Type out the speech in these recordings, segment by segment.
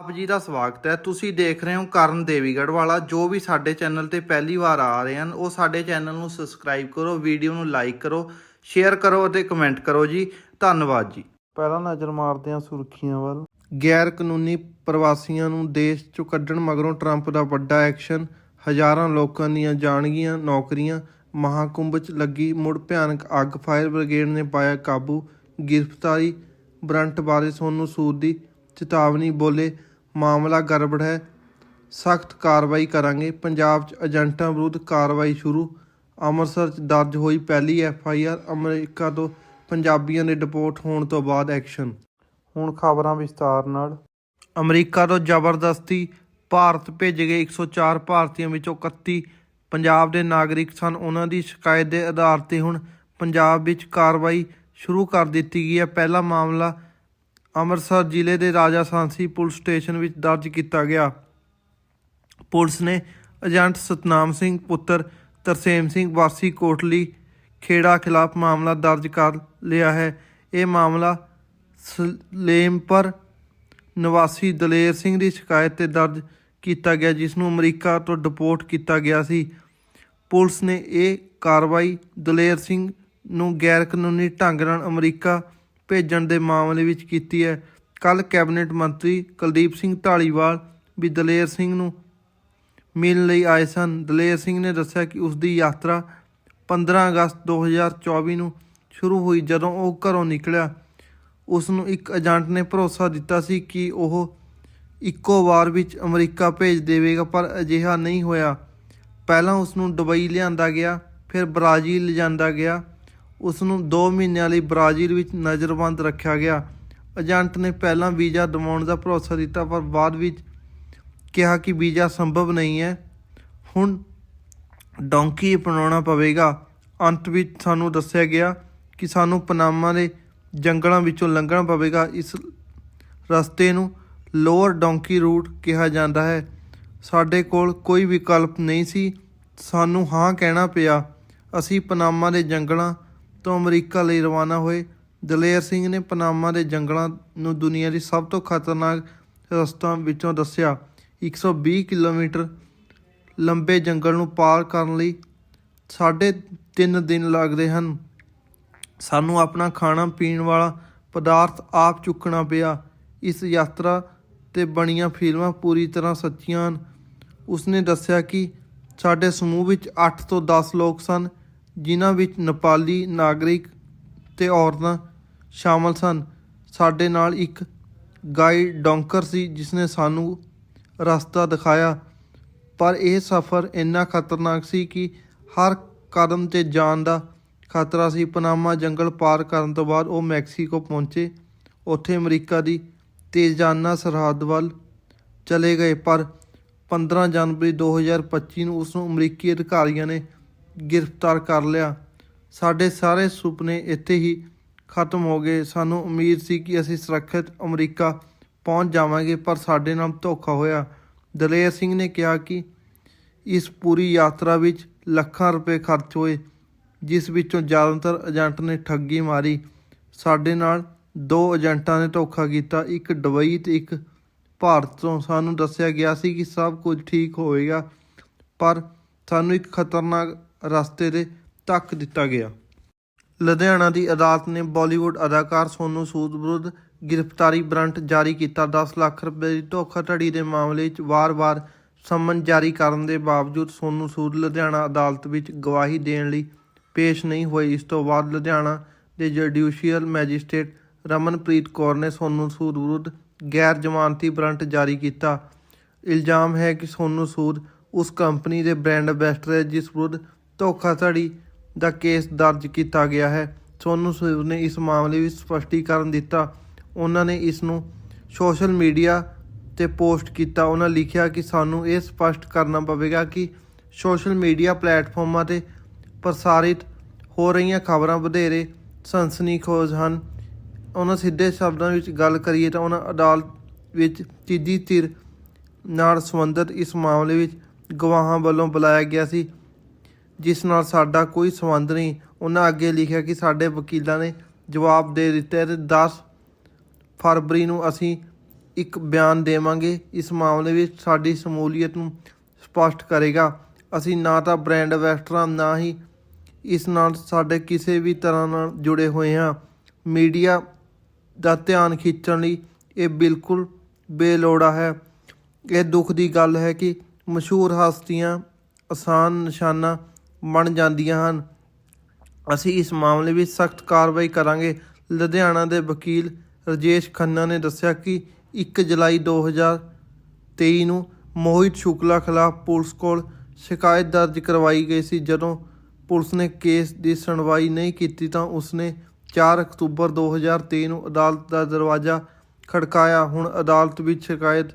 ਆਪ ਜੀ ਦਾ ਸਵਾਗਤ ਹੈ। ਤੁਸੀਂ ਦੇਖ ਰਹੇ ਹੋ ਕਰਨ ਦੇਵੀਗੜ੍ਹ ਵਾਲਾ। ਜੋ ਵੀ ਸਾਡੇ ਚੈਨਲ ਤੇ ਪਹਿਲੀ ਵਾਰ ਆ ਰਹੇ ਹਨ ਉਹ ਸਾਡੇ ਚੈਨਲ ਨੂੰ ਸਬਸਕ੍ਰਾਈਬ ਕਰੋ ਵੀਡੀਓ ਨੂੰ ਲਾਈਕ ਕਰੋ ਸ਼ੇਅਰ ਕਰੋ ਅਤੇ ਕਮੈਂਟ ਕਰੋ ਜੀ। ਧੰਨਵਾਦ ਜੀ। ਪਹਿਲਾਂ ਨਜ਼ਰ ਮਾਰਦੇ ਹਾਂ ਸੁਰਖੀਆਂ ਵੱਲ। ਗੈਰ ਕਾਨੂੰਨੀ ਪ੍ਰਵਾਸੀਆਂ ਨੂੰ ਦੇਸ਼ ਚੋਂ ਕੱਢਣ ਮਗਰੋਂ ਟਰੰਪ ਦਾ ਵੱਡਾ ਐਕਸ਼ਨ। ਹਜ਼ਾਰਾਂ ਲੋਕਾਂ ਦੀਆਂ ਜਾਣਗੀਆਂ ਨੌਕਰੀਆਂ। ਮਹਾਕੁੰਭ 'ਚ ਲੱਗੀ ਮੁੜ ਭਿਆਨਕ ਅੱਗ। ਫਾਇਰ ਬ੍ਰਿਗੇਡ ਨੇ ਪਾਇਆ ਕਾਬੂ। ਗ੍ਰਿਫਤਾਰੀ। ਬ੍ਰੰਟ ਬਾਰੇ ਸੋਨੂੰ ਸੂਦ ਦੀ ਚੇਤਾਵਨੀ ਬੋਲੇ। ਮਾਮਲਾ ਗੜਬੜ ਹੈ। ਸਖਤ ਕਾਰਵਾਈ ਕਰਾਂਗੇ। ਪੰਜਾਬ 'ਚ ਏਜੰਟਾਂ ਵਿਰੁੱਧ ਕਾਰਵਾਈ ਸ਼ੁਰੂ। ਅੰਮ੍ਰਿਤਸਰ 'ਚ ਦਰਜ ਹੋਈ ਪਹਿਲੀ ਐਫ ਆਈ ਆਰ ਅਮਰੀਕਾ ਤੋਂ ਪੰਜਾਬੀਆਂ ਦੇ ਡਿਪੋਰਟ ਹੋਣ ਤੋਂ ਬਾਅਦ ਐਕਸ਼ਨ। ਹੁਣ ਖਬਰਾਂ ਵਿਸਤਾਰ ਨਾਲ। ਅਮਰੀਕਾ ਤੋਂ ਜ਼ਬਰਦਸਤੀ ਭਾਰਤ ਭੇਜੇ ਗਏ 104 ਭਾਰਤੀਆਂ ਵਿੱਚੋਂ 31 ਪੰਜਾਬ ਦੇ ਨਾਗਰਿਕ ਸਨ। ਉਹਨਾਂ ਦੀ ਸ਼ਿਕਾਇਤ ਦੇ ਆਧਾਰ ਤੇ ਹੁਣ ਪੰਜਾਬ ਵਿੱਚ ਕਾਰਵਾਈ ਸ਼ੁਰੂ ਕਰ ਦਿੱਤੀ ਗਈ ਹੈ। ਪਹਿਲਾ ਮਾਮਲਾ ਅੰਮ੍ਰਿਤਸਰ ਜ਼ਿਲ੍ਹੇ ਦੇ ਰਾਜਾ ਸਾਂਸੀ ਪੁਲਿਸ ਸਟੇਸ਼ਨ ਵਿੱਚ ਦਰਜ ਕੀਤਾ ਗਿਆ। ਪੁਲਿਸ ਨੇ ਏਜੰਟ ਸਤਨਾਮ ਸਿੰਘ, ਪੁੱਤਰ ਤਰਸੇਮ ਸਿੰਘ, ਵਾਸੀ ਕੋਟਲੀ ਖੇੜਾ ਖਿਲਾਫ ਮਾਮਲਾ ਦਰਜ ਕਰ ਲਿਆ ਹੈ। ਇਹ ਮਾਮਲਾ ਸਲੇਮਪਰ ਨਿਵਾਸੀ ਦਲੇਰ ਸਿੰਘ ਦੀ ਸ਼ਿਕਾਇਤ ਤੇ ਦਰਜ ਕੀਤਾ ਗਿਆ, ਜਿਸ ਨੂੰ ਅਮਰੀਕਾ ਤੋਂ ਡਿਪੋਰਟ ਕੀਤਾ ਗਿਆ ਸੀ। ਪੁਲਿਸ ਨੇ ਇਹ ਕਾਰਵਾਈ ਦਲੇਰ ਸਿੰਘ ਨੂੰ ਗੈਰ ਕਾਨੂੰਨੀ ਢੰਗ ਨਾਲ ਅਮਰੀਕਾ ਭੇਜਣ ਦੇ ਮਾਮਲੇ ਵਿੱਚ ਕੀਤੀ ਹੈ। ਕੱਲ ਕੈਬਨਿਟ ਮੰਤਰੀ ਕੁਲਦੀਪ ਸਿੰਘ ਢਾਲੀਵਾਲ ਵੀ ਦਲੇਰ ਸਿੰਘ ਨੂੰ ਮਿਲਣ ਲਈ ਆਏ ਸਨ। ਦਲੇਰ ਸਿੰਘ ਨੇ ਦੱਸਿਆ ਕਿ ਉਸ ਦੀ ਯਾਤਰਾ 15 ਅਗਸਤ 2024 ਨੂੰ ਸ਼ੁਰੂ ਹੋਈ ਜਦੋਂ ਉਹ ਘਰੋਂ ਨਿਕਲਿਆ। ਉਸ ਨੂੰ ਇੱਕ ਏਜੰਟ ਨੇ ਭਰੋਸਾ ਦਿੱਤਾ ਸੀ ਕਿ ਉਹ ਇੱਕੋ ਵਾਰ ਵਿੱਚ ਅਮਰੀਕਾ ਭੇਜ ਦੇਵੇਗਾ, ਪਰ ਅਜਿਹਾ ਨਹੀਂ ਹੋਇਆ। ਪਹਿਲਾਂ ਉਸ ਨੂੰ ਦੁਬਈ ਲਿਆਂਦਾ ਗਿਆ, ਫਿਰ ਬ੍ਰਾਜ਼ੀਲ ਲਿਜਾਂਦਾ ਗਿਆ। ਉਸ ਨੂੰ 2 ਮਹੀਨਿਆਂ ਲਈ ਬ੍ਰਾਜ਼ੀਲ ਵਿੱਚ ਨਜ਼ਰਬੰਦ ਰੱਖਿਆ ਗਿਆ। ਏਜੰਟ ਨੇ ਪਹਿਲਾਂ ਵੀਜ਼ਾ ਦਿਵਾਉਣ ਦਾ ਭਰੋਸਾ ਦਿੱਤਾ, ਪਰ ਬਾਅਦ ਵਿੱਚ ਕਿਹਾ ਕਿ ਵੀਜ਼ਾ ਸੰਭਵ ਨਹੀਂ ਹੈ। ਹੁਣ ਡੌਂਕੀ ਅਪਣਾਉਣਾ ਪਵੇਗਾ। ਅੰਤ ਵਿੱਚ ਸਾਨੂੰ ਦੱਸਿਆ ਗਿਆ ਕਿ ਸਾਨੂੰ ਪਨਾਮਾ ਦੇ ਜੰਗਲਾਂ ਵਿੱਚੋਂ ਲੰਘਣਾ ਪਵੇਗਾ। ਇਸ ਰਸਤੇ ਨੂੰ ਲੋਅਰ ਡੌਂਕੀ ਰੂਟ ਕਿਹਾ ਜਾਂਦਾ ਹੈ। ਸਾਡੇ ਕੋਲ ਕੋਈ ਵਿਕਲਪ ਨਹੀਂ ਸੀ। ਸਾਨੂੰ ਹਾਂ ਕਹਿਣਾ ਪਿਆ, ਅਸੀਂ ਪਨਾਮਾ ਦੇ ਜੰਗਲਾਂ ਤੋਂ ਅਮਰੀਕਾ ਲਈ ਰਵਾਨਾ ਹੋਏ। ਦਲੇਰ ਸਿੰਘ ਨੇ ਪਨਾਮਾ ਦੇ ਜੰਗਲਾਂ ਨੂੰ ਦੁਨੀਆ ਦੀ ਸਭ ਤੋਂ ਖਤਰਨਾਕ ਰਸਤਾ ਵਿੱਚੋਂ ਦੱਸਿਆ। 120 ਕਿਲੋਮੀਟਰ ਲੰਬੇ ਜੰਗਲ ਨੂੰ ਪਾਰ ਕਰਨ ਲਈ ਸਾਢੇ ਤਿੰਨ ਦਿਨ ਲੱਗਦੇ ਹਨ। ਸਾਨੂੰ ਆਪਣਾ ਖਾਣਾ, ਪੀਣ ਵਾਲਾ ਪਦਾਰਥ ਆਪ ਚੁੱਕਣਾ ਪਿਆ। ਇਸ ਯਾਤਰਾ ਤੇ ਬਣੀਆਂ ਫਿਲਮਾਂ ਪੂਰੀ ਤਰ੍ਹਾਂ ਸੱਚੀਆਂ ਹਨ। ਉਸਨੇ ਦੱਸਿਆ ਕਿ ਸਾਡੇ ਸਮੂਹ ਵਿੱਚ 8 ਤੋਂ 10 ਲੋਕ ਸਨ। ਜਿਨ੍ਹਾਂ ਵਿੱਚ ਨੇਪਾਲੀ ਨਾਗਰਿਕ ਤੇ ਔਰਤਾਂ ਸ਼ਾਮਲ ਸਨ। ਸਾਡੇ ਨਾਲ ਇੱਕ ਗਾਈਡ ਡੌਂਕਰ ਸੀ, ਜਿਸਨੇ ਸਾਨੂੰ ਰਸਤਾ ਦਿਖਾਇਆ। ਪਰ ਇਹ ਸਫ਼ਰ ਇੰਨਾ ਖਤਰਨਾਕ ਸੀ ਕਿ ਹਰ ਕਦਮ ਤੇ ਜਾਨ ਦਾ ਖਤਰਾ ਸੀ। ਪਨਾਮਾ ਜੰਗਲ ਪਾਰ ਕਰਨ ਤੋਂ ਬਾਅਦ ਉਹ ਮੈਕਸੀਕੋ ਪਹੁੰਚੇ। ਉੱਥੇ ਅਮਰੀਕਾ ਦੀ ਤੇਜ਼ਾਨਾ ਸਰਹੱਦ ਵੱਲ ਚਲੇ ਗਏ। ਪਰ 15 ਜਨਵਰੀ 2025 ਨੂੰ ਉਸ ਨੂੰ ਅਮਰੀਕੀ ਅਧਿਕਾਰੀਆਂ ਨੇ ਗ੍ਰਿਫਤਾਰ ਕਰ ਲਿਆ। ਸਾਡੇ ਸਾਰੇ ਸੁਪਨੇ ਇੱਥੇ ਹੀ ਖਤਮ ਹੋ ਗਏ। ਸਾਨੂੰ ਉਮੀਦ ਸੀ ਕਿ ਅਸੀਂ ਸੁਰੱਖਿਅਤ ਅਮਰੀਕਾ ਪਹੁੰਚ ਜਾਵਾਂਗੇ, ਪਰ ਸਾਡੇ ਨਾਲ ਧੋਖਾ ਹੋਇਆ। ਦਲੇਰ ਸਿੰਘ ਨੇ ਕਿਹਾ ਕਿ ਇਸ ਪੂਰੀ ਯਾਤਰਾ ਵਿੱਚ ਲੱਖਾਂ ਰੁਪਏ ਖਰਚ ਹੋਏ, ਜਿਸ ਵਿੱਚੋਂ ਜ਼ਿਆਦਾਤਰ ਏਜੰਟ ਨੇ ਠੱਗੀ ਮਾਰੀ। ਸਾਡੇ ਨਾਲ ਦੋ ਏਜੰਟਾਂ ਨੇ ਧੋਖਾ ਕੀਤਾ, ਇੱਕ ਦੁਬਈ ਤੇ ਇੱਕ ਭਾਰਤ ਤੋਂ। ਸਾਨੂੰ ਦੱਸਿਆ ਗਿਆ ਸੀ ਕਿ ਸਭ ਕੁਝ ਠੀਕ ਹੋਵੇਗਾ ਪਰ ਸਾਨੂੰ ਇੱਕ ਖਤਰਨਾਕ ਰਸਤੇ ਦੇ ਧੱਕ ਦਿੱਤਾ ਗਿਆ। ਲੁਧਿਆਣਾ ਦੀ ਅਦਾਲਤ ਨੇ ਬਾਲੀਵੁੱਡ ਅਦਾਕਾਰ ਸੋਨੂ ਸੂਦ ਵਿਰੁੱਧ ਗ੍ਰਿਫਤਾਰੀ ਵਾਰੰਟ ਜਾਰੀ ਕੀਤਾ। 10 ਲੱਖ ਰੁਪਏ ਦੀ ਧੋਖਾਧੜੀ ਦੇ ਮਾਮਲੇ 'ਚ ਵਾਰ-ਵਾਰ ਸਮਨ ਜਾਰੀ ਕਰਨ ਦੇ ਬਾਵਜੂਦ ਸੋਨੂ ਸੂਦ ਲੁਧਿਆਣਾ ਅਦਾਲਤ ਵਿੱਚ ਗਵਾਹੀ ਦੇਣ ਲਈ ਪੇਸ਼ ਨਹੀਂ ਹੋਏ। ਇਸ ਤੋਂ ਬਾਅਦ ਲੁਧਿਆਣਾ ਦੇ ਜੁਡੀਸ਼ੀਅਲ ਮੈਜਿਸਟ੍ਰੇਟ ਰਮਨਪ੍ਰੀਤ ਕੌਰ ਨੇ ਸੋਨੂ ਸੂਦ ਵਿਰੁੱਧ ਗੈਰ ਜ਼ਮਾਨਤੀ ਵਾਰੰਟ ਜਾਰੀ ਕੀਤਾ। ਇਲਜ਼ਾਮ ਹੈ ਕਿ ਸੋਨੂ ਸੂਦ ਉਸ ਕੰਪਨੀ ਦੇ ਬ੍ਰਾਂਡ ਐਂਬੈਸਡਰ ਹੈ, ਜਿਸ ਵਿਰੁੱਧ ਧੋਖਾਧੜੀ ਦਾ ਕੇਸ ਦਰਜ ਕੀਤਾ ਗਿਆ ਹੈ। ਸੋਨੂ ਸੂਦ ਨੇ ਇਸ ਮਾਮਲੇ ਵਿੱਚ ਸਪਸ਼ਟੀਕਰਨ ਦਿੱਤਾ। ਉਹਨਾਂ ਨੇ ਇਸ ਨੂੰ ਸੋਸ਼ਲ ਮੀਡੀਆ ਤੇ ਪੋਸਟ ਕੀਤਾ। ਉਹਨਾਂ ਲਿਖਿਆ ਕਿ ਸਾਨੂੰ ਇਹ ਸਪਸ਼ਟ ਕਰਨਾ ਪਵੇਗਾ ਕਿ ਸੋਸ਼ਲ ਮੀਡੀਆ ਪਲੇਟਫਾਰਮਾਂ ਤੇ ਪ੍ਰਸਾਰਿਤ ਹੋ ਰਹੀਆਂ ਖਬਰਾਂ ਵਧੇਰੇ ਸਨਸਨੀਖੋਜ਼ ਹਨ। ਉਹਨਾਂ ਸਿੱਧੇ ਸ਼ਬਦਾਂ ਵਿੱਚ ਗੱਲ ਕਰੀਏ ਤਾਂ ਉਹਨਾਂ ਅਦਾਲਤ ਵਿੱਚ ਤੀਜੀ ਧਿਰ ਨਾਲ ਸੰਬੰਧਿਤ ਇਸ ਮਾਮਲੇ ਵਿੱਚ ਗਵਾਹਾਂ ਵੱਲੋਂ ਬੁਲਾਇਆ ਗਿਆ ਸੀ। ਜਿਸ ਨਾਲ ਸਾਡਾ ਕੋਈ ਸੰਬੰਧ ਨਹੀਂ। ਉਹਨਾਂ ਅੱਗੇ ਲਿਖਿਆ ਕਿ ਸਾਡੇ ਵਕੀਲਾਂ ਨੇ ਜਵਾਬ ਦੇ ਦਿੱਤਾ ਹੈ ਤੇ 10 ਫਰਵਰੀ ਨੂੰ ਅਸੀਂ ਇੱਕ ਬਿਆਨ ਦੇਵਾਂਗੇ। ਇਸ ਮਾਮਲੇ ਵਿੱਚ ਸਾਡੀ ਸ਼ਮੂਲੀਅਤ ਨੂੰ ਸਪਸ਼ਟ ਕਰੇਗਾ। ਅਸੀਂ ਨਾ ਤਾਂ ਬ੍ਰਾਂਡ ਐਂਬੈਸਡਰਾਂ ਨਾ ਹੀ ਇਸ ਨਾਲ ਸਾਡੇ ਕਿਸੇ ਵੀ ਤਰ੍ਹਾਂ ਨਾਲ ਜੁੜੇ ਹੋਏ ਹਾਂ। ਮੀਡੀਆ ਦਾ ਧਿਆਨ ਖਿੱਚਣ ਲਈ ਇਹ ਬਿਲਕੁਲ ਬੇਲੋੜਾ ਹੈ। ਇਹ ਦੁੱਖ ਦੀ ਗੱਲ ਹੈ ਕਿ ਮਸ਼ਹੂਰ ਹਸਤੀਆਂ, ਆਸਾਨ ਨਿਸ਼ਾਨਾ ਬਣ ਜਾਂਦੀਆਂ ਹਨ। ਅਸੀਂ ਇਸ ਮਾਮਲੇ ਵਿੱਚ ਸਖਤ ਕਾਰਵਾਈ ਕਰਾਂਗੇ। ਲੁਧਿਆਣਾ ਦੇ ਵਕੀਲ ਰਜੇਸ਼ ਖੰਨਾ ਨੇ ਦੱਸਿਆ ਕਿ 1 ਜੁਲਾਈ 2023 ਨੂੰ ਮੋਹਿਤ ਸ਼ੁਕਲਾ ਖਿਲਾਫ ਪੁਲਿਸ ਕੋਲ ਸ਼ਿਕਾਇਤ ਦਰਜ ਕਰਵਾਈ ਗਈ ਸੀ। ਜਦੋਂ ਪੁਲਿਸ ਨੇ ਕੇਸ ਦੀ ਸੁਣਵਾਈ ਨਹੀਂ ਕੀਤੀ ਤਾਂ ਉਸਨੇ 4 ਅਕਤੂਬਰ 2023 ਨੂੰ ਅਦਾਲਤ ਦਾ ਦਰਵਾਜ਼ਾ ਖੜਕਾਇਆ। ਹੁਣ ਅਦਾਲਤ ਵਿੱਚ ਸ਼ਿਕਾਇਤ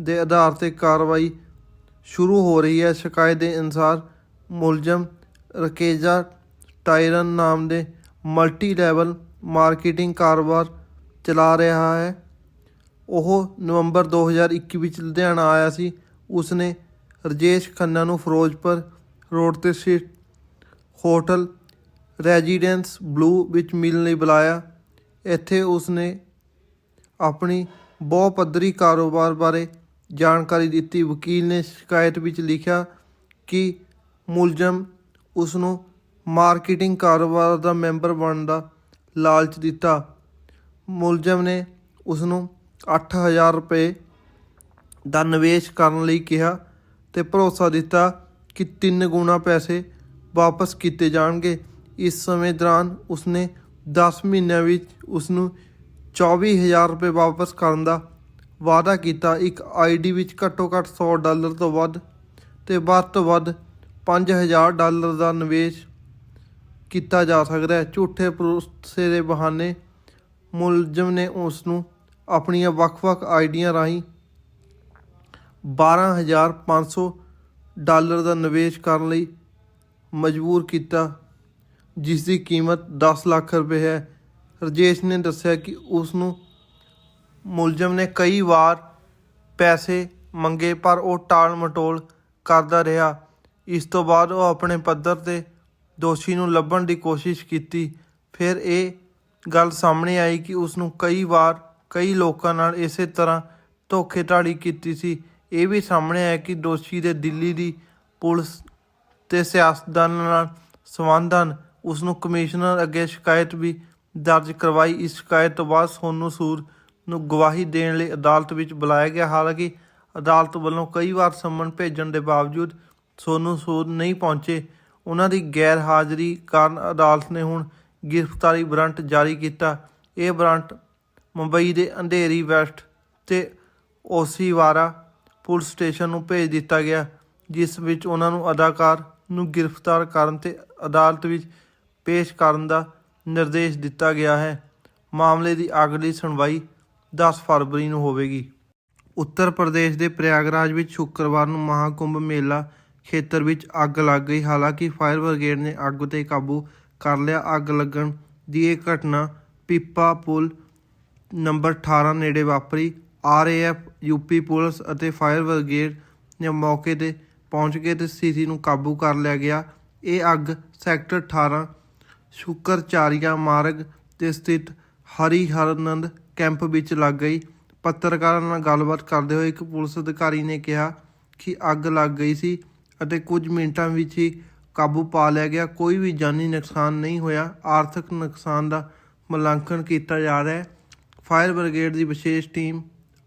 ਦੇ ਆਧਾਰ ਤੇ ਕਾਰਵਾਈ ਸ਼ੁਰੂ ਹੋ ਰਹੀ ਹੈ। ਸ਼ਿਕਾਇਤ ਦੇ ਅਨੁਸਾਰ ਮੁਲਜ਼ਮ ਰਕੇਜਾ ਟਾਇਰਨ ਨਾਮ ਦੇ ਮਲਟੀ ਲੈਵਲ ਮਾਰਕੀਟਿੰਗ ਕਾਰੋਬਾਰ ਚਲਾ ਰਿਹਾ ਹੈ। ਉਹ ਨਵੰਬਰ 2021 ਵਿੱਚ ਲੁਧਿਆਣਾ ਆਇਆ ਸੀ। ਉਸਨੇ ਰਜੇਸ਼ ਖੰਨਾ ਨੂੰ ਫਿਰੋਜ਼ਪੁਰ ਰੋਡ ਤੇ ਸਥਿਤ ਹੋਟਲ ਰੈਜ਼ੀਡੈਂਸ ਬਲੂ ਵਿੱਚ ਮਿਲਣ ਲਈ ਬੁਲਾਇਆ। ਇੱਥੇ ਉਸਨੇ ਆਪਣੀ ਬਹੁ ਪੱਧਰੀ ਕਾਰੋਬਾਰ ਬਾਰੇ ਜਾਣਕਾਰੀ ਦਿੱਤੀ। ਵਕੀਲ ਨੇ ਸ਼ਿਕਾਇਤ ਵਿੱਚ ਲਿਖਿਆ ਕਿ ਮੁਲਜ਼ਮ ਉਸ ਨੂੰ ਮਾਰਕੀਟਿੰਗ ਕਾਰੋਬਾਰ ਦਾ ਮੈਂਬਰ ਬਣਨ ਦਾ ਲਾਲਚ ਦਿੱਤਾ। ਮੁਲਜ਼ਮ ਨੇ ਉਸ ਨੂੰ 8000 ਰੁਪਏ ਦਾ ਨਿਵੇਸ਼ ਕਰਨ ਲਈ ਕਿਹਾ ਤੇ ਭਰੋਸਾ ਦਿੱਤਾ ਕਿ ਤਿੰਨ ਗੁਣਾ ਪੈਸੇ ਵਾਪਸ ਕੀਤੇ ਜਾਣਗੇ। ਇਸ ਸਮੇਂ ਦੌਰਾਨ ਉਸਨੇ 10 ਮਹੀਨਿਆਂ ਵਿੱਚ ਉਸ ਨੂੰ 24000 ਰੁਪਏ ਵਾਪਸ ਕਰਨ ਦਾ ਵਾਅਦਾ ਕੀਤਾ। ਇੱਕ ਆਈਡੀ ਵਿੱਚ ਘੱਟੋ ਘੱਟ 100 ਡਾਲਰ ਤੋਂ ਵੱਧ ਤੇ ਵੱਧ ਤੋਂ ਵੱਧ 5000 ਡਾਲਰ ਦਾ ਨਿਵੇਸ਼ ਕੀਤਾ ਜਾ ਸਕਦਾ ਹੈ। ਝੂਠੇ ਭਰੋਸੇ ਦੇ ਬਹਾਨੇ ਮੁਲਜ਼ਮ ਨੇ ਉਸ ਨੂੰ ਆਪਣੀਆਂ ਵੱਖ-ਵੱਖ ਆਈਡੀਆਂ ਰਾਹੀਂ 12500 ਡਾਲਰ ਦਾ ਨਿਵੇਸ਼ ਕਰਨ ਲਈ ਮਜਬੂਰ ਕੀਤਾ, ਜਿਸ ਦੀ ਕੀਮਤ 10 ਲੱਖ ਰੁਪਏ ਹੈ। ਰਜੇਸ਼ ਨੇ ਦੱਸਿਆ ਕਿ ਉਸ ਨੂੰ ਮੁਲਜ਼ਮ ਨੇ ਕਈ ਵਾਰ ਪੈਸੇ ਮੰਗੇ, ਪਰ ਉਹ ਟਾਲ ਮਟੋਲ ਕਰਦਾ ਰਿਹਾ। ਇਸ ਤੋਂ ਬਾਅਦ ਉਹ ਆਪਣੇ ਪੱਧਰ ਤੇ ਦੋਸ਼ੀ ਨੂੰ ਲੱਭਣ ਦੀ ਕੋਸ਼ਿਸ਼ ਕੀਤੀ। ਫਿਰ ਇਹ ਗੱਲ ਸਾਹਮਣੇ ਆਈ ਕਿ ਉਸ ਨੂੰ ਕਈ ਵਾਰ ਕਈ ਲੋਕਾਂ ਨਾਲ ਇਸੇ ਤਰ੍ਹਾਂ ਧੋਖੇਧੜੀ ਕੀਤੀ ਸੀ। ਇਹ ਵੀ ਸਾਹਮਣੇ ਆਇਆ ਕਿ ਦੋਸ਼ੀ ਦੇ ਦਿੱਲੀ ਦੀ ਪੁਲਿਸ ਤੇ ਸਿਆਸਤਦਾਨਾਂ ਨਾਲ ਸੰਬੰਧ ਹਨ। ਉਸ ਨੂੰ ਕਮਿਸ਼ਨਰ ਅੱਗੇ ਸ਼ਿਕਾਇਤ ਵੀ ਦਰਜ ਕਰਵਾਈ। ਇਸ ਸ਼ਿਕਾਇਤ ਤੋਂ ਬਾਅਦ ਸੋਨੂ ਸੂਰ ਨੂੰ ਗਵਾਹੀ ਦੇਣ ਲਈ ਅਦਾਲਤ ਵਿੱਚ ਬੁਲਾਇਆ ਗਿਆ। ਹਾਲਾਂਕਿ ਅਦਾਲਤ ਵੱਲੋਂ ਕਈ ਵਾਰ ਸੰਮਨ ਭੇਜਣ ਦੇ ਬਾਵਜੂਦ ਸੋਨੂੰ ਸੂਦ ਨਹੀਂ ਪਹੁੰਚੇ। ਉਹਨਾਂ ਦੀ ਗੈਰ ਹਾਜ਼ਰੀ ਕਾਰਨ ਅਦਾਲਤ ਨੇ ਹੁਣ ਗ੍ਰਿਫਤਾਰੀ ਵਾਰੰਟ ਜਾਰੀ ਕੀਤਾ। ਇਹ ਵਾਰੰਟ ਮੁੰਬਈ ਦੇ ਅੰਧੇਰੀ ਵੈਸਟ ਤੇ ਓਸੀਵਾਰਾ ਪੁਲਿਸ ਸਟੇਸ਼ਨ ਨੂੰ ਭੇਜ ਦਿੱਤਾ ਗਿਆ, ਜਿਸ ਵਿੱਚ ਉਹਨਾਂ ਨੂੰ ਅਦਾਕਾਰ ਨੂੰ ਗ੍ਰਿਫਤਾਰ ਕਰਨ ਤੇ ਅਦਾਲਤ ਵਿੱਚ ਪੇਸ਼ ਕਰਨ ਦਾ ਨਿਰਦੇਸ਼ ਦਿੱਤਾ ਗਿਆ ਹੈ। ਮਾਮਲੇ ਦੀ ਅਗਲੀ ਸੁਣਵਾਈ 10 ਫਰਵਰੀ ਨੂੰ ਹੋਵੇਗੀ। ਉੱਤਰ ਪ੍ਰਦੇਸ਼ ਦੇ ਪ੍ਰਯਾਗਰਾਜ ਵਿੱਚ ਸ਼ੁੱਕਰਵਾਰ ਨੂੰ ਮਹਾਕੁੰਭ ਮੇਲਾ ਖੇਤਰ ਵਿੱਚ ਅੱਗ ਲੱਗ ਗਈ। ਹਾਲਾਂਕਿ ਫਾਇਰ ਬ੍ਰਿਗੇਡ ਨੇ ਅੱਗ ਤੇ ਕਾਬੂ ਕਰ ਲਿਆ। ਅੱਗ ਲੱਗਣ ਦੀ ਇਹ ਘਟਨਾ ਪੀਪਾ ਪੁਲ ਨੰਬਰ 18 ਨੇੜੇ ਵਾਪਰੀ। ਆਰਏਐਫ, ਯੂਪੀ ਪੁਲਿਸ ਅਤੇ ਫਾਇਰ ਬ੍ਰਿਗੇਡ ਨੇ ਮੌਕੇ ਤੇ ਪਹੁੰਚ ਕੇ ਤੇ ਸਥਿਤੀ ਨੂੰ ਕਾਬੂ ਕਰ ਲਿਆ ਗਿਆ। ਇਹ ਅੱਗ ਸੈਕਟਰ 18 ਸ਼ੁਕਰਚਾਰੀਆ ਮਾਰਗ ਤੇ ਸਥਿਤ ਹਰੀ ਹਰਨੰਦ ਕੈਂਪ ਵਿੱਚ ਲੱਗ ਗਈ। ਪੱਤਰਕਾਰਾਂ ਨਾਲ ਗੱਲਬਾਤ ਕਰਦੇ ਹੋਏ ਇੱਕ ਪੁਲਿਸ ਅਧਿਕਾਰੀ ਨੇ ਕਿਹਾ ਕਿ ਅੱਗ ਲੱਗ ਗਈ ਸੀ। ਅਤੇ ਕੁਝ ਮਿੰਟਾਂ ਵਿੱਚ ਹੀ ਕਾਬੂ ਪਾ ਲਿਆ ਗਿਆ। ਕੋਈ ਵੀ ਜਾਨੀ ਨੁਕਸਾਨ ਨਹੀਂ ਹੋਇਆ। ਆਰਥਿਕ ਨੁਕਸਾਨ ਦਾ ਮੁਲਾਂਕਣ ਕੀਤਾ ਜਾ ਰਿਹਾ ਹੈ। ਫਾਇਰ ਬ੍ਰਿਗੇਡ ਦੀ ਵਿਸ਼ੇਸ਼ ਟੀਮ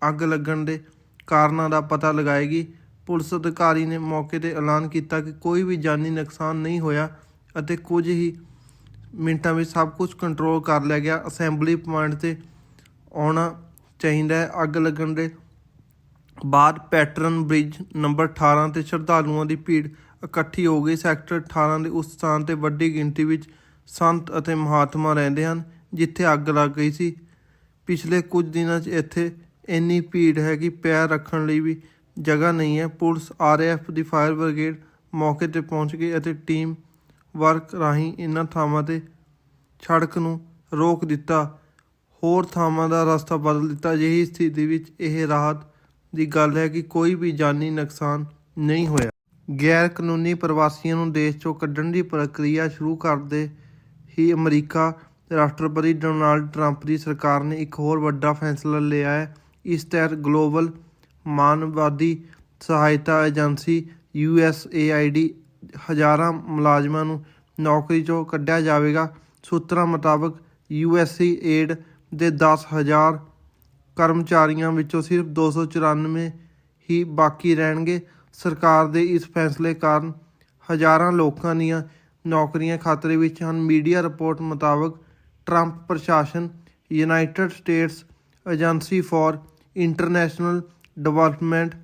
ਅੱਗ ਲੱਗਣ ਦੇ ਕਾਰਨਾਂ ਦਾ ਪਤਾ ਲਗਾਏਗੀ। ਪੁਲਿਸ ਅਧਿਕਾਰੀ ਨੇ ਮੌਕੇ ਤੇ ਐਲਾਨ ਕੀਤਾ ਕਿ ਕੋਈ ਵੀ ਜਾਨੀ ਨੁਕਸਾਨ ਨਹੀਂ ਹੋਇਆ ਅਤੇ ਕੁਝ ਹੀ ਮਿੰਟਾਂ ਵਿੱਚ ਸਭ ਕੁਝ ਕੰਟਰੋਲ ਕਰ ਲਿਆ ਗਿਆ। ਅਸੈਂਬਲੀ ਪੁਆਇੰਟ ਤੇ ਆਉਣਾ ਚਾਹੀਦਾ ਹੈ। ਅੱਗ ਲੱਗਣ ਦੇ ਬਾਅਦ ਪੈਟਰਨ ਬ੍ਰਿਜ ਨੰਬਰ 18 ਤੇ ਸ਼ਰਧਾਲੂਆਂ ਦੀ ਭੀੜ ਇਕੱਠੀ ਹੋ ਗਈ। ਸੈਕਟਰ 18 ਦੇ ਉਸ ਸਥਾਨ ਤੇ ਵੱਡੀ ਗਿਣਤੀ ਵਿੱਚ ਸੰਤ ਅਤੇ ਮਹਾਤਮਾ ਰਹਿੰਦੇ ਹਨ, ਜਿੱਥੇ ਅੱਗ ਲੱਗ ਗਈ ਸੀ। ਪਿਛਲੇ ਕੁਝ ਦਿਨਾਂ 'ਚ ਇੱਥੇ ਇੰਨੀ ਭੀੜ ਹੈ ਕਿ ਪੈਰ ਰੱਖਣ ਲਈ ਵੀ ਜਗ੍ਹਾ ਨਹੀਂ ਹੈ। ਪੁਲਿਸ ਆਰਐਫ ਦੀ ਫਾਇਰ ਬ੍ਰਿਗੇਡ ਮੌਕੇ ਤੇ ਪਹੁੰਚ ਗਈ ਅਤੇ ਟੀਮ ਵਰਕ ਰਾਹੀਂ ਇਹਨਾਂ ਥਾਵਾਂ ਤੇ ਸੜਕ ਨੂੰ ਰੋਕ ਦਿੱਤਾ। ਹੋਰ ਥਾਵਾਂ ਦਾ ਰਸਤਾ ਬਦਲ ਦਿੱਤਾ। ਅਜਿਹੀ ਸਥਿਤੀ ਵਿੱਚ ਇਹ ਰਾਹਤ ਦੀ ਗੱਲ ਹੈ ਕਿ ਕੋਈ ਵੀ ਜਾਨੀ ਨੁਕਸਾਨ ਨਹੀਂ ਹੋਇਆ। ਗੈਰ ਕਾਨੂੰਨੀ ਪ੍ਰਵਾਸੀਆਂ ਨੂੰ ਦੇਸ਼ ਚੋਂ ਕੱਢਣ ਦੀ ਪ੍ਰਕਿਰਿਆ ਸ਼ੁਰੂ ਕਰਦੇ ਹੀ ਅਮਰੀਕਾ ਰਾਸ਼ਟਰਪਤੀ ਡੋਨਾਲਡ ਟਰੰਪ ਦੀ ਸਰਕਾਰ ਨੇ ਇੱਕ ਹੋਰ ਵੱਡਾ ਫੈਸਲਾ ਲਿਆ ਹੈ। ਇਸ ਤਹਿਤ ਗਲੋਬਲ ਮਾਨਵਾਦੀ ਸਹਾਇਤਾ ਏਜੰਸੀ USAID ਹਜ਼ਾਰਾਂ ਮੁਲਾਜ਼ਮਾਂ ਨੂੰ ਨੌਕਰੀ 'ਚੋਂ ਕੱਢਿਆ ਜਾਵੇਗਾ। ਸੂਤਰਾਂ ਮੁਤਾਬਕ USAID ਦੇ 10000 ਕਰਮਚਾਰੀਆਂ ਵਿੱਚੋਂ ਸਿਰਫ 294 ਹੀ ਬਾਕੀ ਰਹਿਣਗੇ। ਸਰਕਾਰ ਦੇ ਇਸ ਫੈਸਲੇ ਕਾਰਨ ਹਜ਼ਾਰਾਂ ਲੋਕਾਂ ਦੀਆਂ ਨੌਕਰੀਆਂ ਖਤਰੇ ਵਿੱਚ ਹਨ। ਮੀਡੀਆ ਰਿਪੋਰਟ ਮੁਤਾਬਕ ਟਰੰਪ ਪ੍ਰਸ਼ਾਸਨ, United States Agency for International Development,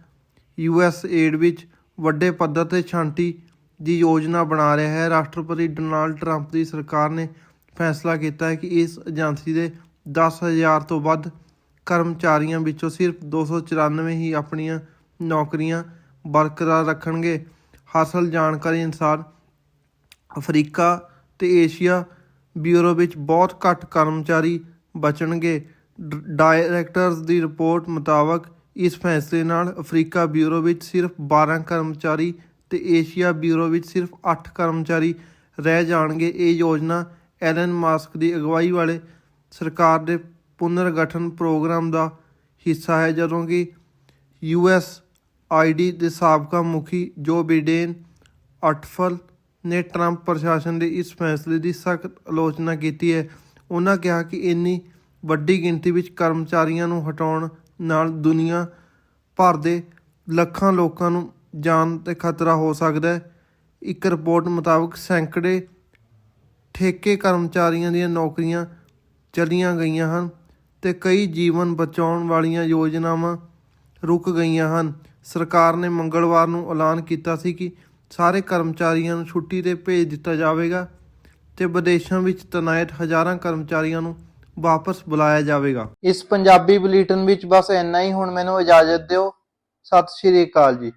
U S AID ਵਿੱਚ ਵੱਡੇ ਪੱਧਰ ਤੇ ਛਾਂਟੀ ਦੀ ਯੋਜਨਾ ਬਣਾ ਰਿਹਾ ਹੈ। ਰਾਸ਼ਟਰਪਤੀ ਡੋਨਾਲਡ ਟਰੰਪ ਦੀ ਸਰਕਾਰ ਨੇ ਫੈਸਲਾ ਕੀਤਾ ਹੈ ਕਿ ਇਸ ਏਜੰਸੀ ਦੇ 10000 ਤੋਂ ਵੱਧ ਕਰਮਚਾਰੀਆਂ ਵਿੱਚੋਂ ਸਿਰਫ 294 ਹੀ ਆਪਣੀਆਂ ਨੌਕਰੀਆਂ ਬਰਕਰਾਰ ਰੱਖਣਗੇ। ਹਾਸਲ ਜਾਣਕਾਰੀ ਅਨੁਸਾਰ ਅਫਰੀਕਾ ਤੇ ਏਸ਼ੀਆ ਬਿਊਰੋ ਵਿੱਚ ਬਹੁਤ ਘੱਟ ਕਰਮਚਾਰੀ ਬਚਣਗੇ। ਡ- ਡਾਇਰੈਕਟਰਸ ਦੀ ਰਿਪੋਰਟ ਮੁਤਾਬਕ ਇਸ ਫੈਸਲੇ ਨਾਲ ਅਫਰੀਕਾ ਬਿਊਰੋ ਵਿੱਚ ਸਿਰਫ 12 ਕਰਮਚਾਰੀ ਤੇ ਏਸ਼ੀਆ ਬਿਊਰੋ ਵਿੱਚ ਸਿਰਫ 8 ਕਰਮਚਾਰੀ ਰਹਿ ਜਾਣਗੇ। ਇਹ ਯੋਜਨਾ ਐਲਨ ਮਾਸਕ ਦੀ ਅਗਵਾਈ ਵਾਲੇ ਸਰਕਾਰ ਦੇ ਪੁਨਰਗਠਨ ਪ੍ਰੋਗਰਾਮ ਦਾ ਹਿੱਸਾ ਹੈ, ਜਦੋਂ ਕਿ ਯੂਐਸ ਆਈਡੀ ਦੇ ਸਾਬਕਾ ਮੁਖੀ ਜੋ ਬਿਡੇਨ ਅਟਫਲ ਨੇ ਟਰੰਪ ਪ੍ਰਸ਼ਾਸਨ ਦੇ ਇਸ ਫੈਸਲੇ ਦੀ ਸਖਤ ਆਲੋਚਨਾ ਕੀਤੀ ਹੈ, ਉਹਨਾਂ ਕਿਹਾ ਕਿ ਇੰਨੀ ਵੱਡੀ ਗਿਣਤੀ ਵਿੱਚ ਕਰਮਚਾਰੀਆਂ ਨੂੰ ਹਟਾਉਣ ਨਾਲ ਦੁਨੀਆ ਭਰ ਦੇ ਲੱਖਾਂ ਲੋਕਾਂ ਨੂੰ ਜਾਨ ਤੇ ਖਤਰਾ ਹੋ ਸਕਦਾ ਹੈ। ਇੱਕ ਰਿਪੋਰਟ ਮੁਤਾਬਕ ਸੈਂਕੜੇ ਠੇਕੇ ਕਰਮਚਾਰੀਆਂ ਦੀਆਂ ਨੌਕਰੀਆਂ ਚਲੀਆਂ ਗਈਆਂ ਹਨ। ਤੇ ਕਈ ਜੀਵਨ ਬਚਾਉਣ ਵਾਲੀਆਂ ਯੋਜਨਾਵਾਂ ਰੁਕ ਗਈਆਂ ਹਨ। ਸਰਕਾਰ ਨੇ ਮੰਗਲਵਾਰ ਨੂੰ ਐਲਾਨ ਕੀਤਾ ਸੀ ਕਿ ਸਾਰੇ ਕਰਮਚਾਰੀਆਂ ਨੂੰ ਛੁੱਟੀ ਤੇ ਭੇਜ ਦਿੱਤਾ ਜਾਵੇਗਾ ਤੇ ਵਿਦੇਸ਼ਾਂ ਵਿੱਚ ਤਨਾਇਤ ਹਜ਼ਾਰਾਂ ਕਰਮਚਾਰੀਆਂ ਨੂੰ ਵਾਪਸ ਬੁਲਾਇਆ ਜਾਵੇਗਾ। ਇਸ ਪੰਜਾਬੀ ਬੁਲੇਟਿਨ ਵਿੱਚ ਬਸ ਇੰਨਾ ਹੀ। ਹੁਣ ਮੈਨੂੰ ਇਜਾਜ਼ਤ ਦਿਓ। ਸਤਿ ਸ਼੍ਰੀ ਅਕਾਲ ਜੀ।